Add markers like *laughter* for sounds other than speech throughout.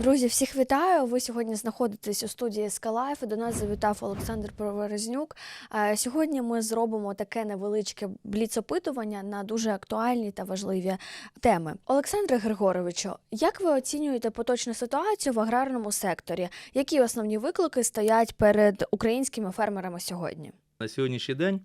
Друзі, всіх вітаю. Ви сьогодні знаходитесь у студії Скалайф. До нас завітав Олександр Проворознюк. Е, Сьогодні ми зробимо таке невеличке бліц-опитування на дуже актуальні та важливі теми. Олександре Григоровичу, як ви оцінюєте поточну ситуацію в аграрному секторі? Які основні виклики стоять перед українськими фермерами сьогодні? На сьогоднішній день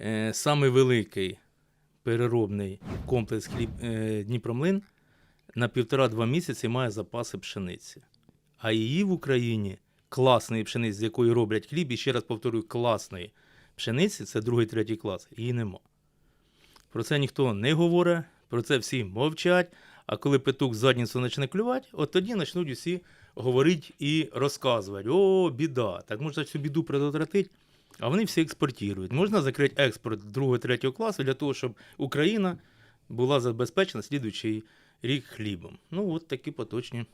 е, великий переробний комплекс хліб, е, Дніпромлин на півтора-два місяці має запаси пшениці. А її в Україні класної пшениці, з якої роблять хліб, і ще раз повторюю, класної пшениці це другий, третій клас. Її нема. Про це ніхто не говорить, про це всі мовчать. А коли петух задницю почне клювати, от тоді почнуть усі говорити і розказувати: о, біда, так можна цю біду предотвратити. А вони всі експортують. Можна закрити експорт другого, третього класу для того, щоб Україна була забезпечена слідуючий рік хлібом. Ну, от такі поточні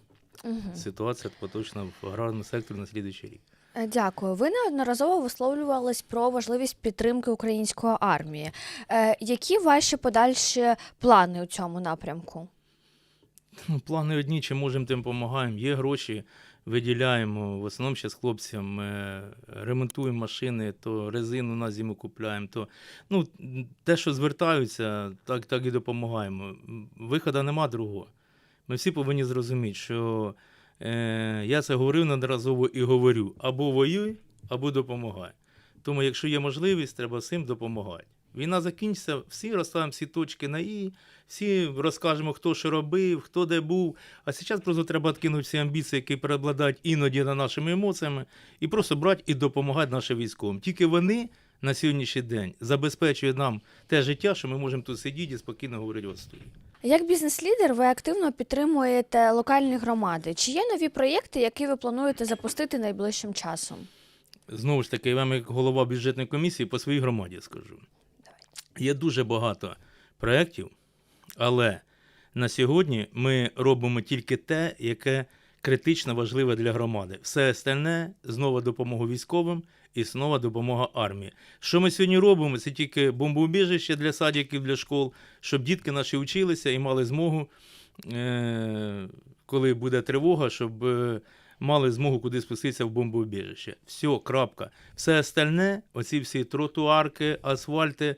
ситуація поточна в аграрному секторі на слідуючий рік. Е, Дякую. Ви неодноразово висловлювались про важливість підтримки української армії. Е, Які ваші подальші плани у цьому напрямку? Ну, плани одні, чи можемо, тим допомагаємо. Є гроші, виділяємо. В основному зараз хлопцям е, ремонтуємо машини, то резину на зиму купляємо, то ну, те, що звертаються, так, так і допомагаємо. Виходу нема другого. Ми всі повинні зрозуміти, що е, я це говорив неодноразово і говорю: або воюй, або допомагай. Тому, якщо є можливість, треба всім допомагати. Війна закінчиться, всі розставимо всі точки на І, всі розкажемо, хто що робив, хто де був. А зараз просто треба відкинути всі амбіції, які переобладають іноді над нашими емоціями, і просто брати і допомагати нашим військовим. Тільки вони на сьогоднішній день забезпечують нам те життя, що ми можемо тут сидіти і спокійно говорити в студії. Як бізнес-лідер, ви активно підтримуєте локальні громади. Чи є нові проєкти, які ви плануєте запустити найближчим часом? Знову ж таки, я вам як голова бюджетної комісії по своїй громаді скажу. Є дуже багато проєктів, але на сьогодні ми робимо тільки те, яке критично важливе для громади. Все остальне знову допомога військовим і знову допомога армії. Що ми сьогодні робимо? Це тільки бомбоубіжище для садиків, для школ, щоб дітки наші вчилися і мали змогу, е- коли буде тривога, щоб. е, Мали змогу куди спуститися в бомбоубіжище. Все, крапка. Все остальне, оці всі тротуарки, асфальти,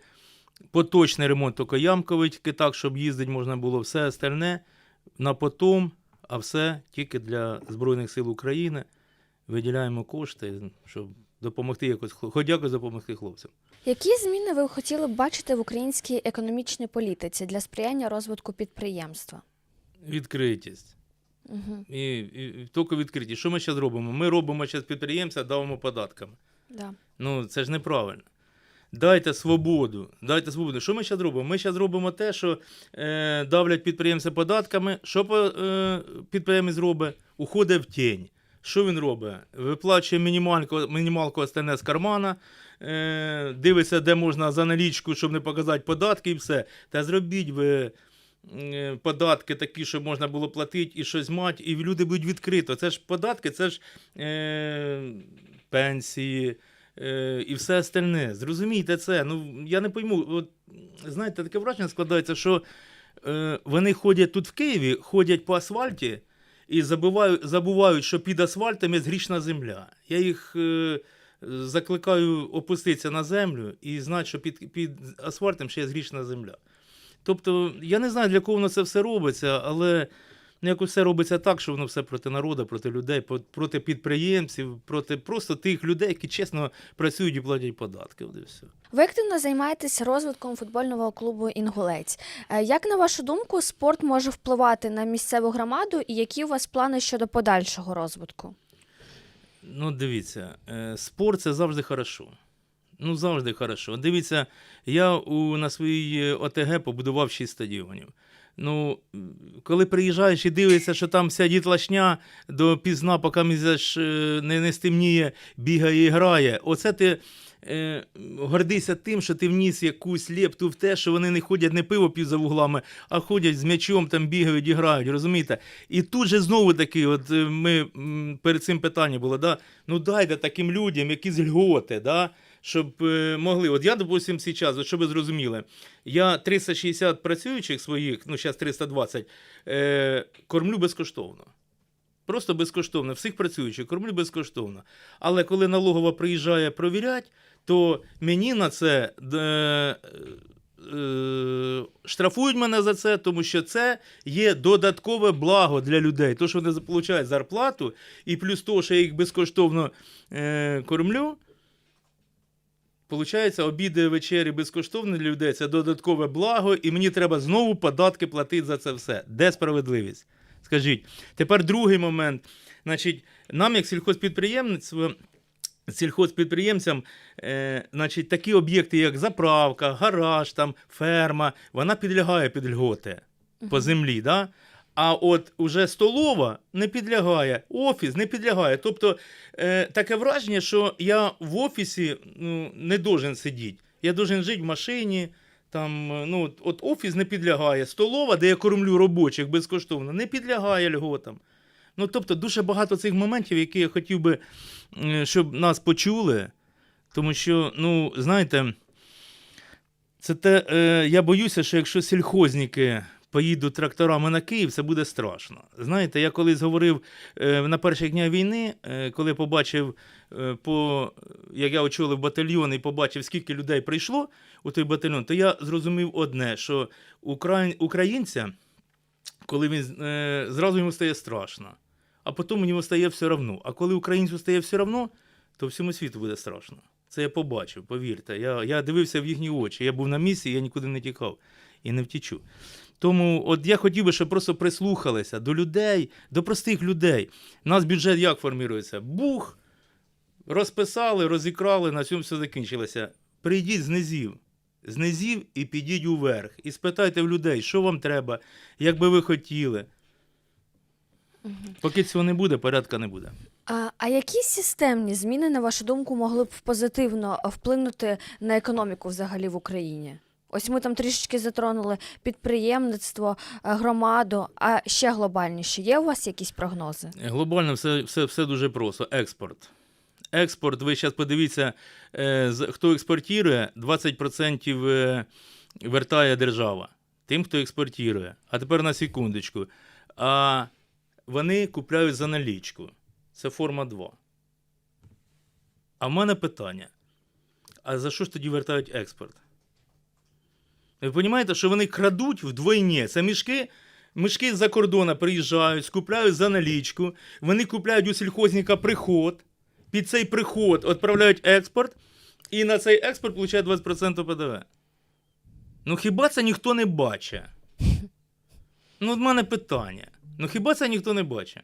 поточний ремонт тільки ямковий, тільки так, щоб їздити можна було. Все остальне на потом, а все тільки для Збройних сил України. Виділяємо кошти, щоб допомогти якось, хоч якось допомогти хлопцям. Які зміни ви хотіли б бачити в українській економічній політиці для сприяння розвитку підприємства? Відкритість. Угу. І, і, і тільки відкритість. Що ми зараз робимо? Ми робимо зараз підприємця, давимо податками. Да. Ну, це ж неправильно. Дайте свободу. Дайте свободу. Що ми зараз робимо? Ми зараз робимо те, що е, давлять підприємця податками. Що е, підприємець робить? Уходить в тінь. Що він робить? Виплачує мінімалку, мінімалку остальне з кармана, е, дивиться, де можна за налічку, щоб не показати податки, і все. Та зробіть ви е, податки такі, щоб можна було платити і щось мати, і люди будуть відкрито. Це ж податки, це ж е, пенсії е, і все остальне. Зрозумійте це. Ну, я не пойму. От, знаєте, таке враження складається, що е, вони ходять тут в Києві, ходять по асфальті і забувають, забувають, що під асфальтом є грішна земля. Я їх е, закликаю опуститися на землю і знати, що під, під асфальтом ще є грішна земля. Тобто, я не знаю, для кого воно це все робиться, але ну, якось все робиться так, що воно все проти народу, проти людей, проти підприємців, проти просто тих людей, які чесно працюють і платять податки. От і все. Ви активно займаєтесь розвитком футбольного клубу Інгулець. Е, Як на вашу думку, спорт може впливати на місцеву громаду, і які у вас плани щодо подальшого розвитку? Ну, дивіться, е, спорт це завжди хорошо. Ну, завжди хорошо. Дивіться, я у, на своїй е, ОТГ побудував 6 стадіонів. Ну, коли приїжджаєш і дивишся, що там вся дітлашня до пізна, поки мізеш, не, не стемніє, бігає і грає. Оце ти е, гордися тим, що ти вніс якусь лепту в те, що вони не ходять не пиво п'ють за вуглами, а ходять з м'ячом, там бігають і грають, розумієте? І тут же знову таки, от е, ми перед цим питання було, да? ну дайте таким людям якісь льготи, да? Щоб е, могли. От я, допустим, зараз, от щоб ви зрозуміли, я 360 працюючих своїх, ну зараз 320, е, кормлю безкоштовно. Просто безкоштовно, всіх працюючих кормлю безкоштовно. Але коли налогова приїжджає провіряти, то мені на це е, е, штрафують мене за це, тому що це є додаткове благо для людей. То, що вони отримують зарплату, і плюс того, що я їх безкоштовно е, кормлю. Получається, обіди вечері безкоштовно для людей це додаткове благо, і мені треба знову податки платити за це все. Де справедливість? Скажіть. Тепер другий момент. Значить, нам, як сільхозпідприємництво, сільхозпідприємцям, е, значить, такі об'єкти, як заправка, гараж, там, ферма, вона підлягає під льготи по землі. Да? А от уже столова не підлягає, офіс не підлягає. Тобто е, таке враження, що я в офісі ну, не должен сидіти. Я должен жити в машині. Там, е, ну, от- офіс не підлягає. Столова, де я кормлю робочих безкоштовно, не підлягає льготам. Ну, тобто, дуже багато цих моментів, які я хотів би, е, щоб нас почули. Тому що, ну, знаєте, це те, е, я боюся, що якщо сільхозники поїдуть тракторами на Київ, це буде страшно. Знаєте, я колись говорив е, на перших днях війни, е, коли побачив, е, по, як я очолив батальйон і побачив, скільки людей прийшло у той батальйон, то я зрозумів одне, що укра... українця, коли він зразу йому стає страшно, а потім йому стає все одно. А коли українцю стає все одно, то всьому світу буде страшно. Це я побачив, повірте. Я, я дивився в їхні очі. Я був на місці, я нікуди не тікав і не втічу. Тому от я хотів би, щоб просто прислухалися до людей, до простих людей. У нас бюджет як формується? Бух, розписали, розікрали, на цьому все закінчилося. Прийдіть з низів. З низів і підіть уверх. І спитайте в людей, що вам треба, як би ви хотіли. Поки цього не буде, порядка не буде. А, а які системні зміни, на вашу думку, могли б позитивно вплинути на економіку взагалі в Україні? Ось ми там трішечки затронули підприємництво, е, громаду, а ще глобальніше. Є у вас якісь прогнози? Глобально все, все, все дуже просто. Експорт. Експорт, ви зараз подивіться, е, хто експортує, 20% е, вертає держава. Тим, хто експортує. А тепер на секундочку. А вони купляють за налічку. Це форма 2. А в мене питання: а за що ж тоді вертають експорт? Ви розумієте, що вони крадуть вдвойні. Це мішки, мішки з-за кордону приїжджають, скупляють за налічку, вони купляють у сільхозника приход, під цей приход відправляють експорт, і на цей експорт получають 20% ПДВ. Ну хіба це ніхто не бачить? *laughs* Ну, от мене питання. Ну хіба це ніхто не бачить?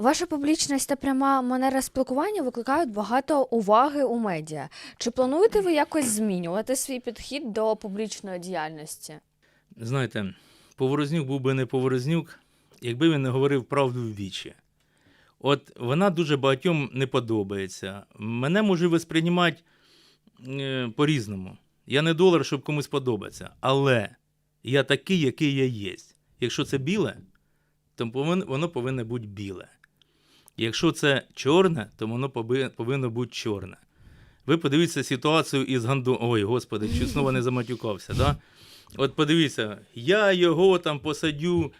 Ваша публічність та пряма манера спілкування викликають багато уваги у медіа. Чи плануєте ви якось змінювати свій підхід до публічної діяльності? Знаєте, Поворознюк був би не Поворознюк, якби він не говорив правду в вічі. От вона дуже багатьом не подобається. Мене може восприймати е, по-різному. Я не долар, щоб комусь подобатися. Але я такий, який я є. Якщо це біле, то воно повинно бути біле. Якщо це чорне, то воно повинно бути чорне. Ви подивіться ситуацію із Ганду. Ой, господи, чи *laughs* знову не заматюкався, да? От подивіться, я його там посадю.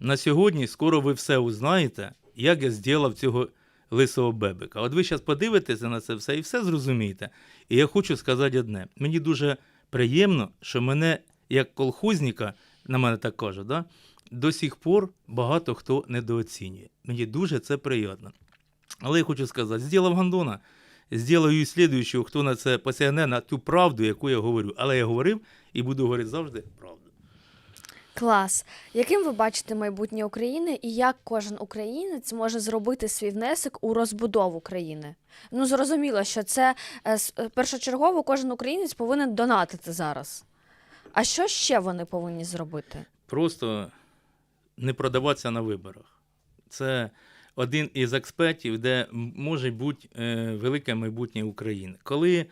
На сьогодні скоро ви все узнаєте, як я зробив цього лисого бебика. От ви зараз подивитеся на це все і все зрозумієте. І я хочу сказати одне: мені дуже приємно, що мене, як колхозника, на мене так кажуть, да? До сих пор багато хто недооцінює. Мені дуже це приємно. Але я хочу сказати, зробив гандона, зроблю і слідуючого, хто на це посягне на ту правду, яку я говорю. Але я говорив і буду говорити завжди правду. Клас. Яким ви бачите майбутнє України і як кожен українець може зробити свій внесок у розбудову країни? Ну зрозуміло, що це е, е, першочергово кожен українець повинен донатити зараз. А що ще вони повинні зробити? просто не продаватися на виборах. Це один із експертів, де може бути е, велике майбутнє України. Коли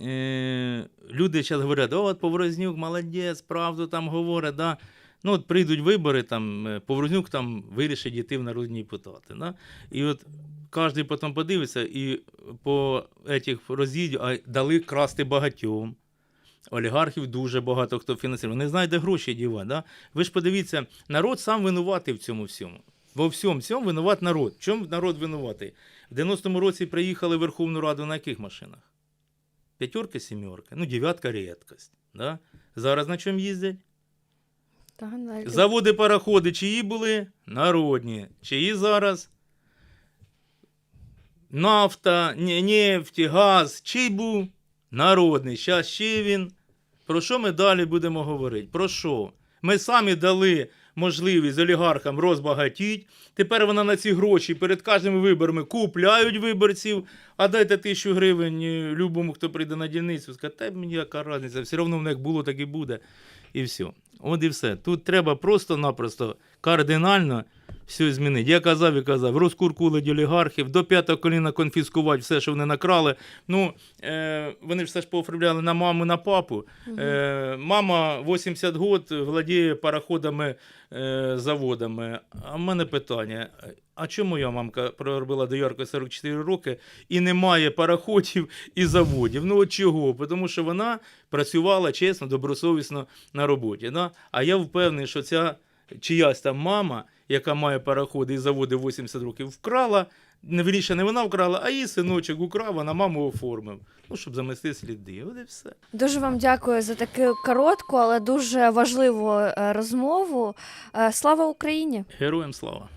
е, люди зараз говорять, от Поворознюк молодець, правду там говорить, да? ну от прийдуть вибори, там, е, Поворознюк там вирішить йти в народні депутати. Да? І от кожен потім подивиться і по этих роз'їдів дали красти багатьом. Олігархів дуже багато хто фінансує. Знають, де гроші дівати. Да? Ви ж подивіться, народ сам винуватий в цьому всьому. Во всьому цьому винуват народ. В чому народ винуватий? В 90-му році приїхали в Верховну Раду на яких машинах? П'ятерка, сімерка, ну, дев'ятка рідкость. Да? Зараз на чому їздять? Заводи пароходи чиї були? Народні. Чиї зараз? Нафта, нефть, газ. Чий був? Народний. Зараз ще він. Про що ми далі будемо говорити? Про що? Ми самі дали можливість олігархам розбагатіть. Тепер вона на ці гроші перед кожними виборами купляють виборців, а дайте тисячу гривень е, любому, хто прийде на дільницю. Скаже, та мені яка різниця, все одно в них було, так і буде. І все. От і все. Тут треба просто-напросто кардинально все змінити. Я казав і казав, розкуркулить олігархів, до п'ятого коліна конфіскувати все, що вони накрали. Ну, е, вони ж все ж пооформляли на маму, на папу. Е, мама 80 год владіє пароходами, е, заводами. А в мене питання: а чому моя мамка проробила до Ярко 44 роки і немає пароходів і заводів? Ну от чого? Тому що вона працювала чесно, добросовісно на роботі. Да? А я впевнений, що ця чиясь там мама, яка має пароходи і заводи 80 років, вкрала. Не вірніше, не вона вкрала, а її синочок украв, а на маму оформив. Ну, щоб замести сліди. От і все. Дуже вам дякую за таку коротку, але дуже важливу е, розмову. Е, Слава Україні! Героям слава.